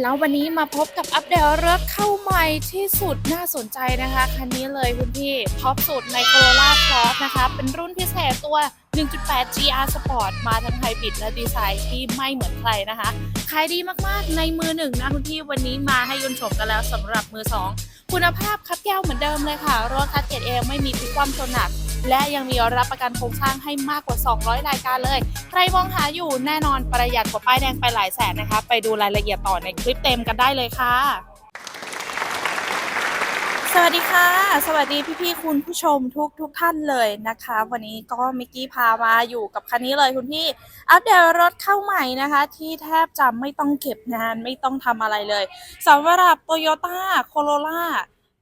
แล้ววันนี้มาพบกับอัปเดตรถเข้าใหม่ที่สุดน่าสนใจนะคะ คันนี้เลยคุณพี่ท็อปสุดใน Corolla Cross นะคะ เป็นรุ่นพิเศษตัว 1.8 GR Sport มาทั้งไฮบริดและดีไซน์ที่ไม่เหมือนใครนะคะขายดีมากๆในมือหนึ่งนะคุณพี่วันนี้มาให้ยนชมกันแล้วสำหรับมือสองคุณภาพคับแก้วเหมือนเดิมเลยค่ะรถคัดเกรดเองไม่มีพิความชนหนัก และยังมีรับประกันโครงสร้างให้มากกว่า 200 รายการเลย ใครมองหาอยู่แน่นอนประหยัดกว่าป้ายแดงไปหลายแสนนะคะ ไปดูรายละเอียดต่อในคลิปเต็มกันได้เลยค่ะสวัสดีค่ะ สวัสดีพี่ๆคุณผู้ชมทุกทุกท่านเลยนะคะ วันนี้ก็มิกกี้พามาอยู่กับคันนี้เลยคุณพี่อัปเดตรถเข้าใหม่นะคะ ที่แทบจะไม่ต้องเก็บงานไม่ต้องทำอะไรเลยสำหรับ Toyota Corolla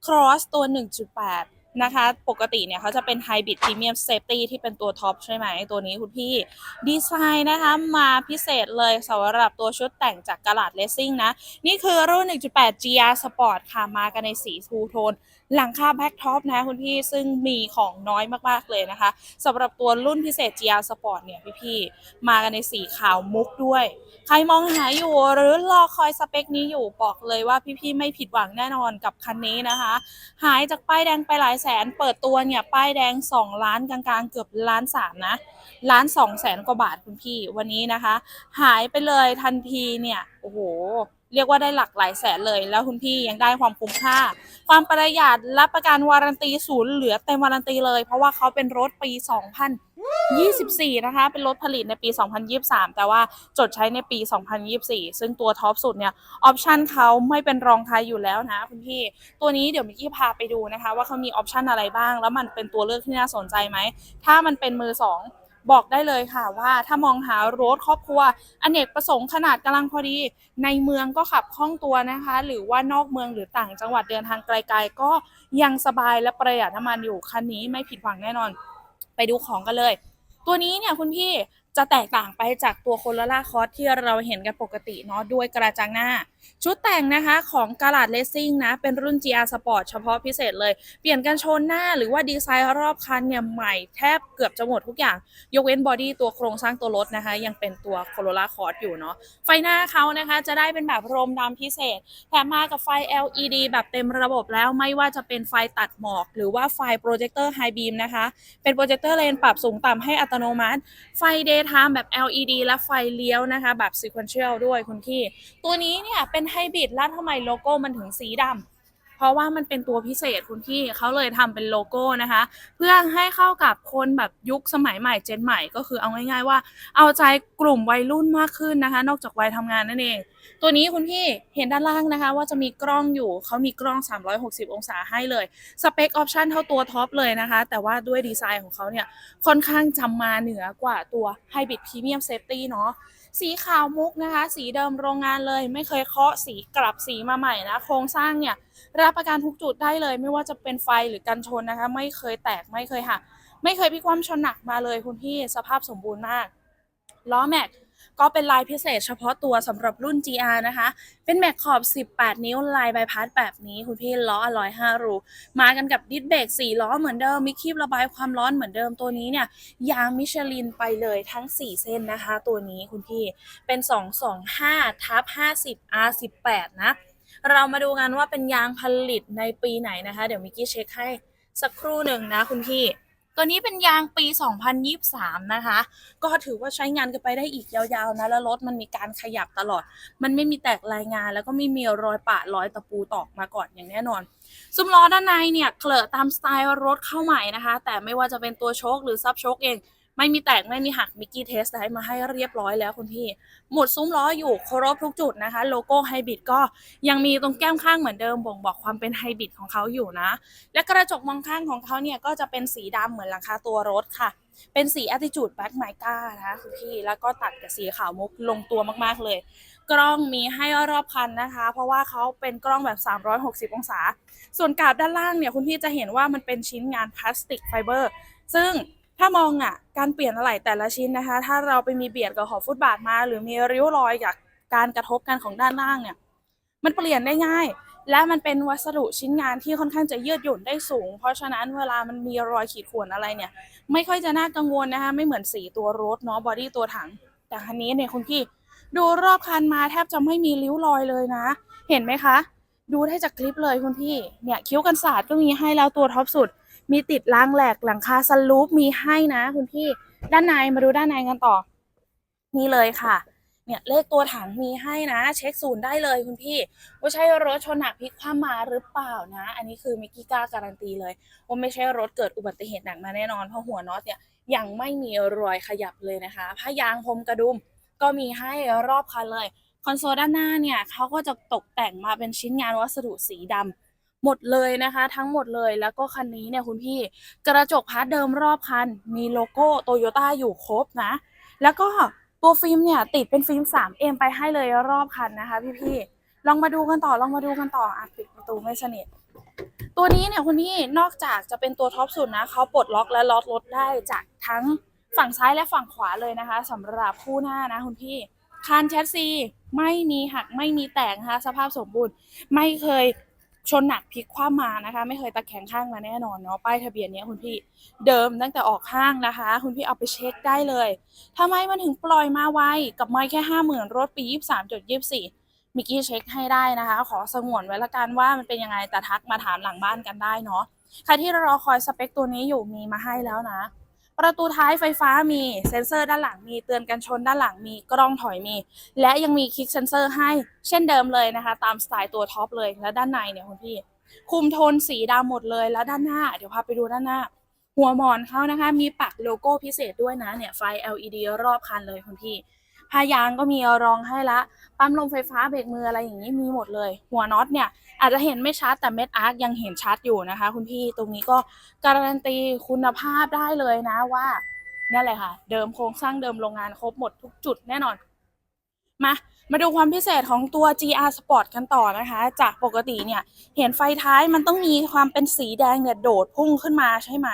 Cross ตัว 1.8 นะคะ ปกติเนี่ยเขาจะเป็น Hybrid Premium Safety ที่เป็นตัวท็อปใช่ไหมตัวนี้คุณพี่ ดีไซน์นะคะ มาพิเศษเลยสำหรับตัวชุดแต่งจากกระลาดเลสซิ่งนะ นี่คือรุ่น 1.8 GR Sport ค่ะ มากันในสีทูโทนหลังคาแบ็กท็อปนะคุณพี่ซึ่งมีของน้อยมากๆเลยนะคะสำหรับตัวรุ่นพิเศษ GR Sport เนี่ยพี่ๆมากันในสีขาวมุกด้วย ใครมองหาอยู่หรือรอคอยสเปคนี้อยู่บอกเลยว่าพี่ๆไม่ผิดหวังแน่นอนกับคันนี้นะคะ หายจากป้ายแดงไปหลายแสน เปิดตัวเนี่ยป้ายแดง 2 ล้านกลางๆ เกือบล้านสามนะล้านสองแสนกว่าบาทคุณพี่วันนี้นะคะ หายไปเลยทันทีเนี่ยโอ้โห เรียกว่าได้หลักหลายแสนเลย แล้วคุณพี่ยังได้ความคุ้มค่า ความประหยัดรับประกันวารันตีศูนย์เหลือเต็มวารันตีเลย เพราะว่าเขาเป็นรถปี 2024 นะคะ เป็นรถผลิตในปี 2023 แต่ว่าจดใช้ในปี 2024 ซึ่งตัวท็อปสุดเนี่ยออปชันเขาไม่เป็นรองใครอยู่แล้วนะคุณพี่ ตัวนี้เดี๋ยวมิกกี้พาไปดูนะคะ ว่าเขามีออปชันอะไรบ้าง แล้วมันเป็นตัวเลือกที่น่าสนใจไหมถ้ามันเป็นมือสอง บอกได้เลยค่ะว่าถ้ามองหารถครอบครัวอเนกประสงค์ขนาดกำลังพอดี ในเมืองก็ขับคล่องตัวนะคะ หรือว่านอกเมืองหรือต่างจังหวัดเดินทางไกล ๆ ก็ยังสบายและประหยัดน้ำมันอยู่คันนี้ไม่ผิดหวังแน่นอน ไปดูของกันเลย ตัวนี้เนี่ยคุณพี่ จะแตกต่างไปจากตัวโคโรล่าคอสที่เราเห็นกันปกติเนาะด้วยกระจังหน้า ชุดแต่งนะคะของกาลาดเลสซิ่งนะ เป็นรุ่น GR Sport เฉพาะพิเศษเลย เปลี่ยนกันชนหน้าหรือว่าดีไซน์รอบคันเนี่ยใหม่แทบเกือบจะหมดทุกอย่าง ยกเว้นบอดี้ตัวโครงสร้างตัวรถนะคะ ยังเป็นตัวโคโรล่าคอร์อยู่เนาะไฟหน้าเขานะคะจะได้เป็นแบบโรมดำพิเศษ แถมมากับไฟ LED แบบเต็มระบบแล้วไม่ว่าจะเป็นไฟตัดหมอก หรือว่าไฟโปรเจคเตอร์ไฮบีมนะคะเป็นโปรเจคเตอร์เลนปรับสูงต่ำให้อัตโนมัติไฟเดทามแบบ LED และไฟเลี้ยวนะคะ แบบ sequential ด้วยคุณพี่ ตัวนี้เนี่ยเป็นไฮบริดแล้วทำไมโลโก้มันถึงสีดำ เพราะว่ามันเป็นตัวพิเศษคุณพี่เขาเลยทำเป็นโลโก้นะคะ เพื่อให้เข้ากับคนแบบยุคสมัยใหม่เจนใหม่ก็คือเอาง่าย ๆ ว่า เอาใจกลุ่มวัยรุ่นมากขึ้นนะคะ นอกจากวัยทำงานนั่นเอง ตัวนี้คุณพี่เห็นด้านล่างนะคะ ว่าจะมีกล้องอยู่เขามีกล้อง 360 องศาให้เลยสเปคออปชันเท่าตัวท็อปเลยนะคะ แต่ว่าด้วยดีไซน์ของเขาเนี่ยค่อนข้างจำมาเหนือกว่าตัว Hybrid Premium Safety เนาะ สีขาวมุกนะคะ สีเดิมโรงงานเลย ไม่เคยเคาะสีกลับสีมาใหม่นะ โครงสร้างเนี่ยรับประกันทุกจุดได้เลย ไม่ว่าจะเป็นไฟหรือกันชนนะคะ ไม่เคยแตกไม่เคยหักไม่เคยพิความชนหนักมาเลยคุณพี่สภาพสมบูรณ์มากล้อแม็ก ก็เป็นลายพิเศษเฉพาะตัวสำหรับรุ่น GR นะคะ เป็นแม็กขอบ 18 นิ้วลายใบพัดแบบนี้ คุณพี่ล้ออลอย 5 รู มากันกับดิสเบรก4 ล้อเหมือนเดิม มีคีบระบายความร้อนเหมือนเดิมตัวนี้เนี่ย ยางมิชลินไปเลยทั้ง 4 เส้นนะคะ ตัวนี้คุณพี่เป็น 225ทับ50 R18 นะ เรามาดูกันว่าเป็นยางผลิตในปีไหนนะคะ เดี๋ยวมิกกี้เช็คให้สักครู่หนึ่งนะคุณพี่ ตัวนี้เป็นยางปี 2023 นะคะ ก็ถือว่าใช้งานกันไปได้อีกยาวๆนะ แล้วรถมันมีการขยับตลอด มันไม่มีแตกรายงาน แล้วก็ไม่มีรอยปะรอยตะปูตอกมาก่อนอย่างแน่นอน ซุ้มล้อด้านในเนี่ย เกลอะตามสไตล์รถเข้าใหม่นะคะ แต่ไม่ว่าจะเป็นตัวโชคหรือซับโชคเอง ไม่มีแตกไม่มีหักมิกกี้เทสได้มาให้เรียบร้อยแล้วคุณพี่ หมุดซุ้มล้ออยู่ครบทุกจุดนะคะ โลโก้ไฮบริดก็ยังมีตรงแก้มข้างเหมือนเดิมบ่งบอกความเป็นไฮบริดของเขาอยู่นะ และกระจกมองข้างของเขาเนี่ยก็จะเป็นสีดำเหมือนหลังคาตัวรถค่ะ เป็นสี Attitude Black Mica นะคะคุณพี่แล้วก็ตัดกับสีขาวมุกลงตัวมากๆเลย กล้องมีให้รอบคันนะคะ เพราะว่าเขาเป็นกล้องแบบ 360 องศา ส่วนกาบด้านล่างเนี่ยคุณพี่จะเห็นว่ามันเป็นชิ้นงานพลาสติกไฟเบอร์ซึ่ง ถ้ามองอะการเปลี่ยนอะไหล่แต่ละชิ้นนะคะ ถ้าเราไปมีเบียดกับขอบฟุตบาทมา หรือมีริ้วรอยจากการกระทบกันของด้านล่างเนี่ย มันเปลี่ยนได้ง่าย และมันเป็นวัสดุชิ้นงานที่ค่อนข้างจะยืดหยุ่นได้สูง เพราะฉะนั้นเวลามันมีรอยขีดข่วนอะไรเนี่ย ไม่ค่อยจะน่ากังวลนะคะไม่เหมือนสีตัวรถเนาะบอดี้ตัวถัง แต่คันนี้เนี่ยคุณพี่ดูรอบคันมาแทบจะไม่มีริ้วรอยเลยนะ เห็นไหมคะ ดูได้จากคลิปเลยคุณพี่เนี่ยคิ้วกันศาสตร์ก็มีให้แล้วตัวท็อปสุด มีติดรางแหลกหลังคาสลูปมีให้นะ คุณพี่ด้านในมาดูด้านในกันต่อ นี่เลยค่ะ เนี่ยเลขตัวถังมีให้นะ เช็คศูนย์ได้เลยคุณพี่ ว่าใช่รถชนหนักพลิกคว่ำมาหรือเปล่านะ อันนี้คือมิกกี้กล้าการันตีเลยว่าไม่ใช่รถเกิดอุบัติเหตุหนักมาแน่นอนเพราะหัวน็อตเนี่ยยังไม่มีรอยขยับเลยนะคะผ้ายางพรมกระดุมก็มีให้รอบคันเลย คอนโซลด้านหน้าเนี่ยเขาก็จะตกแต่งมาเป็นชิ้นงานวัสดุสีดำ หมดเลยนะคะ ทั้งหมดเลยแล้วก็คันนี้เนี่ยคุณพี่กระจกพาร์ทเดิมรอบคัน มีโลโก้โตโยต้าอยู่ครบนะ แล้วก็ตัวฟิล์มเนี่ยติดเป็นฟิล์ม 3M ไปให้เลยรอบคันนะคะพี่ๆลองมาดูกันต่อลองมาดูกันต่ออะปิดประตูไม่สนิทตัวนี้เนี่ยคุณพี่นอกจากจะเป็นตัวท็อปสุดนะเขาปลดล็อกและล็อกรถได้จากทั้งฝั่งซ้ายและฝั่งขวาเลยนะคะสำหรับคู่หน้านะคุณพี่คานแชสซีไม่มีหักไม่มีแตกนะคะสภาพสมบูรณ์ ไม่เคย ชนหนักพลิกคว่ำมานะคะ ไม่เคยตะแคงข้างมาแน่นอนเนาะป้ายทะเบียนเนี้ยคุณพี่เดิมตั้งแต่ออกห้างนะคะ คุณพี่เอาไปเช็คได้เลยทำไมมันถึงปล่อยมาไวกับไม่แค่ห้าหมื่นรถปียี่สามจุดยี่สี่มิกกี้เช็คให้ได้นะคะ ขอสงวนไว้ละกันว่ามันเป็นยังไงแต่ทักมาถามหลังบ้านกันได้เนาะใครที่รอคอยสเปคตัวนี้อยู่มีมาให้แล้วนะ ประตูท้ายไฟฟ้ามีเซ็นเซอร์ด้านหลังมีเตือนกันชนด้านหลังมีกล้องถอยมี และยังมีคลิกเซนเซอร์ให้เช่นเดิมเลยนะคะ ตามสไตล์ตัวท็อปเลยแล้วด้านในเนี่ยคุณพี่คุมโทนสีดำหมดเลยแล้วด้านหน้า เดี๋ยวพาไปดูด้านหน้า หัวหมอนเขานะคะ มีปักโลโก้พิเศษด้วยนะเนี่ยไฟ LED รอบคันเลยคุณพี่ พายางก็มีรองให้ละปั๊มลมไฟฟ้าเบรกมืออะไรอย่างนี้มีหมดเลย หัวน็อตเนี่ยอาจจะเห็นไม่ชัดแต่เม็ดอาร์คยังเห็นชัดอยู่นะคะ คุณพี่ตรงนี้ก็การันตีคุณภาพได้เลยนะว่านั่นแหละค่ะ เดิมโครงสร้างเดิมโรงงานครบหมดทุกจุดแน่นอนมา มาดูความพิเศษของตัว GR Sport กันต่อนะคะ จากปกติเนี่ย เห็นไฟท้ายมันต้องมีความเป็นสีแดงเนี่ยโดดพุ่งขึ้นมาใช่ไหม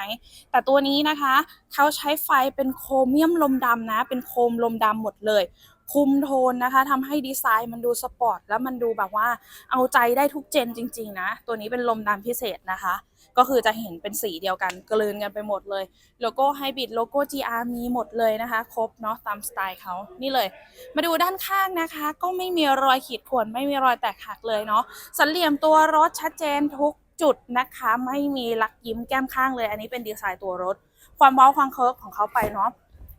แต่ตัวนี้นะคะ เขาใช้ไฟเป็นโครเมียมลมดำนะ เป็นโครมลมดำหมดเลย คุมโทนนะคะทำให้ดีไซน์มันดูสปอร์ตแล้วมันดูแบบว่าเอาใจได้ทุกเจนจริง ๆ นะ ตัวนี้เป็นลมดำพิเศษนะคะ ก็คือจะเห็นเป็นสีเดียวกันกลืนกันไปหมดเลย โลโก้ไฮบริดโลโก้ GR มีหมดเลยนะคะ ครบเนาะตามสไตล์เขานี่เลย มาดูด้านข้างนะคะ ก็ไม่มีรอยขีดข่วนไม่มีรอยแตกหักเลยเนาะสันเหลี่ยมตัวรถชัดเจนทุกจุดนะคะ ไม่มีลักยิ้มแก้มข้างเลย อันนี้เป็นดีไซน์ตัวรถ ความเว้าความเคิร์ฟของเขาไปเนาะ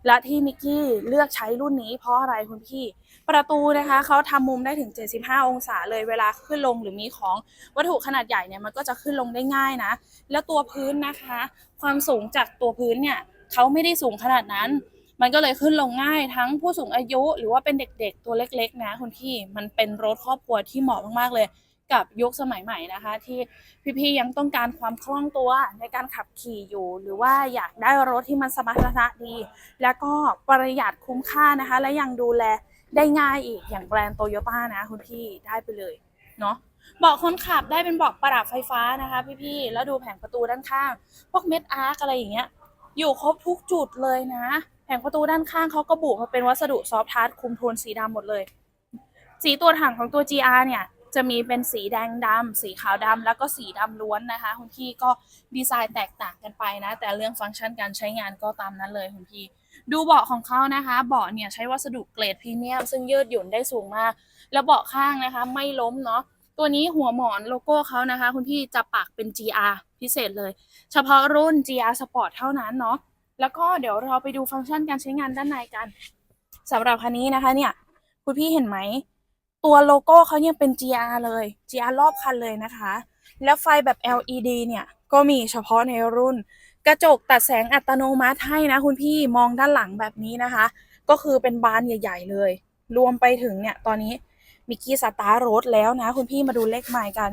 และที่มิกกี้เลือกใช้รุ่นนี้เพราะอะไรคุณพี่ ประตูนะคะเขาทำมุมได้ถึง 75 องศาเลยเวลาขึ้นลงหรือมีของวัตถุขนาดใหญ่เนี่ยมันก็จะขึ้นลงได้ง่ายนะ แล้วตัวพื้นนะคะ ความสูงจากตัวพื้นเนี่ยเขาไม่ได้สูงขนาดนั้น มันก็เลยขึ้นลงง่ายทั้งผู้สูงอายุ หรือว่าเป็นเด็กๆตัวเล็ก ๆ นะคุณพี่มันเป็นรถครอบครัวที่เหมาะมากๆเลย กับยุคสมัยใหม่นะคะ ที่พี่ๆยังต้องการความคล่องตัวในการขับขี่อยู่ หรือว่าอยากได้รถที่มันสมรรถนะดี แล้วก็ประหยัดคุ้มค่านะคะ และยังดูแลได้ง่ายอีกอย่างแบรนด์โตโยต้านะคุณพี่ได้ไปเลยเนาะเบาะคนขับได้เป็นเบาะประดับไฟฟ้านะคะ พี่ๆแล้วดูแผงประตูด้านข้าง พวกเม็ดอาร์กอะไรอย่างเงี้ยอยู่ครบทุกจุดเลยนะ แผงประตูด้านข้างเขาก็บุมาเป็นวัสดุซอฟทัชคุมโทนสีดำหมดเลย สีตัวถังของตัว GR เนี่ย จะมีเป็นสีแดงดำสีขาวดำแล้วก็สีดำล้วนนะคะ คุณพี่ก็ดีไซน์แตกต่างกันไปนะ แต่เรื่องฟังก์ชันการใช้งานก็ตามนั้นเลยคุณพี่ดูเบาะของเขานะคะ เบาะเนี่ยใช้วัสดุเกรดพรีเมียมซึ่งยืดหยุ่นได้สูงมาก แล้วเบาะข้างนะคะ ไม่ล้มเนาะตัวนี้หัวหมอนโลโก้เขานะคะ คุณพี่จะปักเป็น GR พิเศษเลย เฉพาะรุ่น GR Sport เท่านั้นเนาะแล้วก็เดี๋ยวเราไปดูฟังก์ชันการใช้งานด้านในกันสำหรับคันนี้นะคะเนี่ยคุณพี่เห็นไหม ตัวโลโก้เขายังเป็น GR เลย GR รอบคันเลยนะคะ แล้วไฟแบบ LED เนี่ยก็มีเฉพาะในรุ่น กระจกตัดแสงอัตโนมัติให้นะคุณพี่มองด้านหลังแบบนี้นะคะ ก็คือเป็นบานใหญ่ ๆ เลย รวมไปถึงเนี่ยตอนนี้มิกกี้สตาร์รถแล้วนะ คุณพี่มาดูเลขไมล์กัน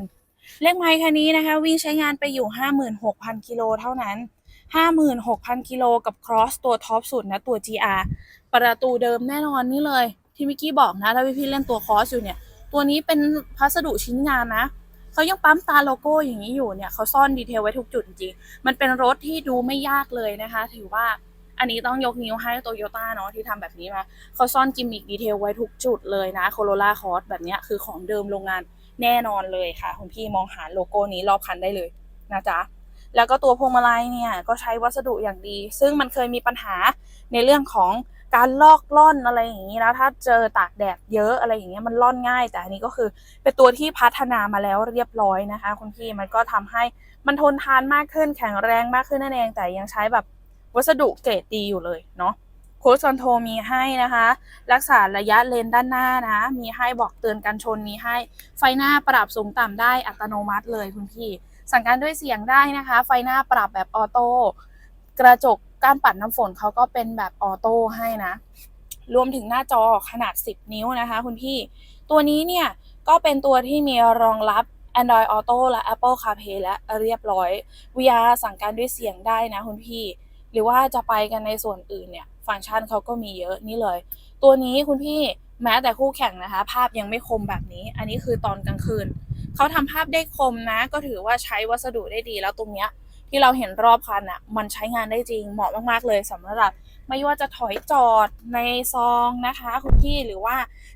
เลขไมล์คันนี้นะคะ วิ่งใช้งานไปอยู่ 56,000 กิโลเท่านั้น 56,000 กิโลกับ Cross ตัวท็อปสุดนะ ตัว GR ประตูเดิมแน่นอนนี่เลย ที่มิกกี้บอกนะถ้าพี่ๆเล่นตัว Cross อยู่เนี่ย ตัวนี้เป็นพัสดุชิ้นงานนะเขายังปั๊มตาโลโก้อย่างนี้อยู่เนี่ยเขาซ่อนดีเทลไว้ทุกจุดจริงๆมันเป็นรถที่ดูไม่ยากเลยนะคะ ถือว่าอันนี้ต้องยกนิ้วให้โตโยต้าเนาะที่ทำแบบนี้มาเขาซ่อนกิมมิคดีเทลไว้ทุกจุดเลยนะโคโรล่าคอร์สแบบเนี้ยคือของเดิมโรงงานแน่นอนเลยค่ะคุณพี่มองหาโลโก้นี้รอบคันได้เลยนะจ๊ะแล้วก็ตัวพวงมาลัยเนี่ยก็ใช้วัสดุอย่างดี ซึ่งมันเคยมีปัญหาในเรื่องของ การลอกล่อนอะไรอย่างนี้นะถ้าเจอตากแดดเยอะอะไรอย่างเงี้ยมันล่อนง่าย แต่อันนี้ก็คือเป็นตัวที่พัฒนามาแล้วเรียบร้อยนะคะคุณพี่มันก็ทำให้มันทนทานมากขึ้นแข็งแรงมากขึ้นนั่นเองแต่ยังใช้แบบวัสดุเกรดดีอยู่เลยเนาะโค้ชคอนโทรมีให้นะคะ รักษาระยะเลนด้านหน้านะ มีให้บอกเตือนกันชนมีให้ไฟหน้าปรับสูงต่ำได้อัตโนมัติเลยคุณพี่ สั่งการด้วยเสียงได้นะคะ ไฟหน้าปรับแบบออโต้กระจก การปัดน้ำฝนเขาก็เป็นแบบออโต้ให้นะ รวมถึงหน้าจอขนาด 10 นิ้วนะคะคุณพี่ ตัวนี้เนี่ยก็เป็นตัวที่มีรองรับ Android Auto และ Apple CarPlay และเรียบร้อย VR สั่งการด้วยเสียงได้นะคุณพี่ หรือว่าจะไปกันในส่วนอื่นเนี่ย ฟังก์ชันเขาก็มีเยอะนี่เลย ตัวนี้คุณพี่แม้แต่คู่แข่งนะคะ ภาพยังไม่คมแบบนี้ อันนี้คือตอนกลางคืน เขาทำภาพได้คมนะ ก็ถือว่าใช้วัสดุได้ดีแล้วตรงเนี้ย ที่เราเห็นรอบคันอะ่ะมันใช้งานได้จริงเหมาะมากๆเลยสำหรับไม่ว่าจะถอยจอดในซองนะคะคุณพี่หรือว่า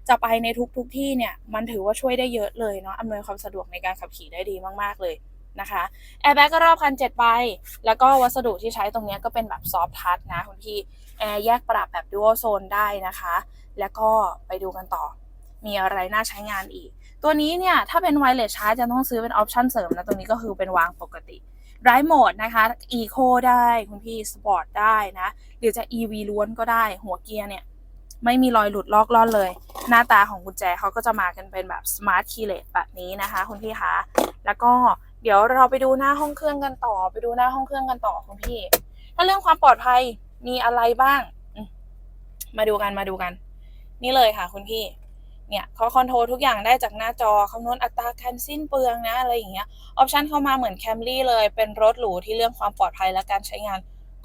จะไปในทุกๆทที่เนี่ย มันถือว่าช่วยได้เยอะเลยเนาะอำนวยความสะดวกในการขับขี่ได้ดีมากๆเลยนะคะแอร์แบ็กก็รอบคัน7ใบแล้วก็วัสดุที่ใช้ตรงนี้ก็เป็นแบบซอฟทัชนะคุณพี่แอร์แยกปรับแบบดู a l โซนได้นะคะ แล้วก็ไปดูกันต่อ มีอะไรน่าใช้งานอีก ตัวนี้เนี่ย ถ้าเป็นไวเลสชาร์จจะต้องซื้อเป็นออปชั่นเสริมนะ ตัวนี้ก็คือเป็นวางปกติ ไรโหมดนะคะ Eco ได้คุณพี่ Sport ได้นะหรือจะ EV ล้วนก็ได้หัวเกียร์เนี่ย ไม่มีรอยหลุดลอกล่อนเลย หน้าตาของกุญแจเขาก็จะมากันเป็นแบบ Smart Keyless แบบนี้นะคะคุณพี่คะแล้วก็เดี๋ยวเราไปดูหน้าห้องเครื่องกันต่อ ไปดูหน้าห้องเครื่องกันต่อคุณพี่ ถ้าเรื่องความปลอดภัยมีอะไรบ้าง มาดูกันมาดูกัน นี่เลยค่ะคุณพี่ เนี่ยเขาคอนโทรลทุกอย่างได้จากหน้าจอคำนวณอัตราการสิ้นเปลืองนะอะไรอย่างเงี้ยออปชันเข้ามาเหมือน Camry เลยเป็นรถหรูที่เรื่องความปลอดภัยและการใช้งาน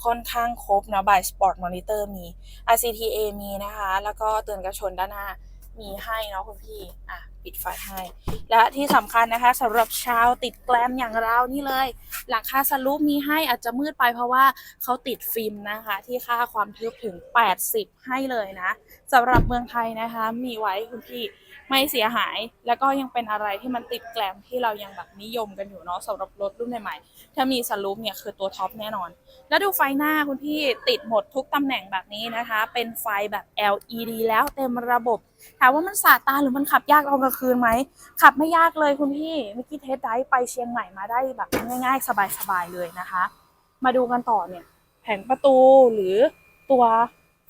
ค่อนข้างครบนะ by Sport Monitor มี RCTA มีนะคะ แล้วก็เตือนกระชนด้านหน้ามีให้เนาะคุณพี่ อะ ปิดไฟให้ และที่สำคัญนะคะสำหรับชาวติดแกลมอย่างเรานี่เลย หลังคาสลูปมีให้อาจจะมืดไปเพราะว่าเขาติดฟิล์มนะคะ ที่ค่าความทึบถึง 80 ให้เลยนะสำหรับเมืองไทยนะคะ มีไว้คุณพี่ไม่เสียหาย แล้วก็ยังเป็นอะไรที่มันติดแกลมที่เรายังแบบนิยมกันอยู่เนาะสำหรับรถรุ่นใหม่ๆถ้ามีสลูปเนี่ยคือตัวท็อปแน่นอน แล้วดูไฟหน้าคุณพี่ติดหมดทุกตำแหน่งแบบนี้นะคะ เป็นไฟแบบ LED แล้วเต็มระบบ ถามว่ามันสาดตาหรือมันขับยากตอนกลางคืนไหมขับไม่ยากเลยคุณพี่เมื่อกี้เทสไดฟ์ไปเชียงใหม่มาได้แบบง่าย ๆ สบายๆเลยนะคะ มาดูกันต่อเนี่ย แผงประตูหรือตัว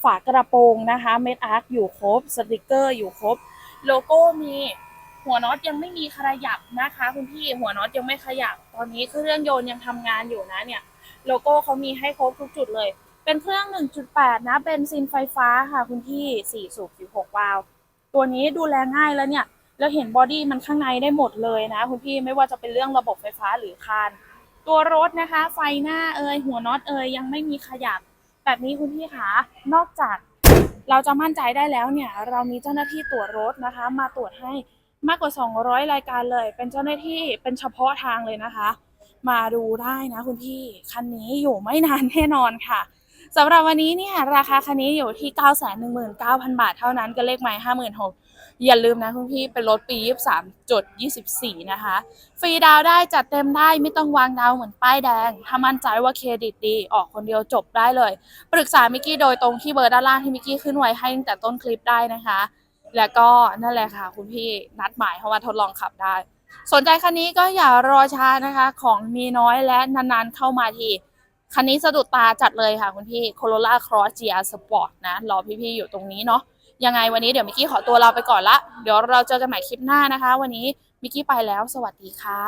ฝากระโปรงนะคะเม็ดอาร์คอยู่ครบสติกเกอร์อยู่ครบ โลโก้มีหัวน็อตยังไม่มีขยับนะคะคุณพี่หัวน็อตยังไม่ขยับ ตอนนี้เครื่องยนต์ยังทำงานอยู่นะเนี่ย โลโก้เขามีให้ครบทุกจุดเลย เป็นเครื่อง 1.8 นะเป็นซินไฟฟ้าค่ะคุณพี่4สูบ16วาล์ว ตัวนี้ดูแลง่ายแล้วเนี่ยแล้วเห็นบอดี้มันข้างในได้หมดเลยนะคุณพี่ไม่ว่าจะเป็นเรื่องระบบไฟฟ้าหรือคานตัวรถนะคะ ไฟหน้าเอยหัวน็อตเอยยังไม่มีขยับ แบบนี้คุณพี่คะนอกจากเราจะมั่นใจได้แล้วเนี่ย เรามีเจ้าหน้าที่ตรวจรถนะคะ มาตรวจให้มากกว่า 200 รายการเลย เป็นเจ้าหน้าที่เป็นเฉพาะทางเลยนะคะ มาดูได้นะคุณพี่ คันนี้อยู่ไม่นานแน่นอนค่ะ สำหรับวันนี้เนี่ยราคาคันนี้อยู่ที่ 919,000 บาทเท่านั้นก็เลขไม้56,000อย่าลืมนะคุณพี่เป็นรถปี 23จด24 นะคะ ฟรีดาวได้จัดเต็มได้ไม่ต้องวางดาวเหมือนป้ายแดง ถ้ามั่นใจว่าเครดิตดี ออกคนเดียวจบได้เลย ปรึกษามิกกี้โดยตรงที่เบอร์ด้านล่างที่มิกกี้ขึ้นไว้ให้ตั้งแต่ต้นคลิปได้นะคะ แล้วก็นั่นแหละค่ะ คุณพี่นัดหมายเข้ามาทดลองขับได้ สนใจคันนี้ก็อย่ารอช้านะคะ ของมีน้อยและนานๆเข้ามาที คันนี้สะดุดตาจัดเลยค่ะคุณพี่ Corolla Cross GR Sport นะ รอพี่ๆอยู่ตรงนี้เนาะ ยังไงวันนี้เดี๋ยวมิกกี้ขอตัวเราไปก่อนละ เดี๋ยวเราเจอกันใหม่คลิปหน้านะคะ วันนี้มิกกี้ไปแล้ว สวัสดีค่ะ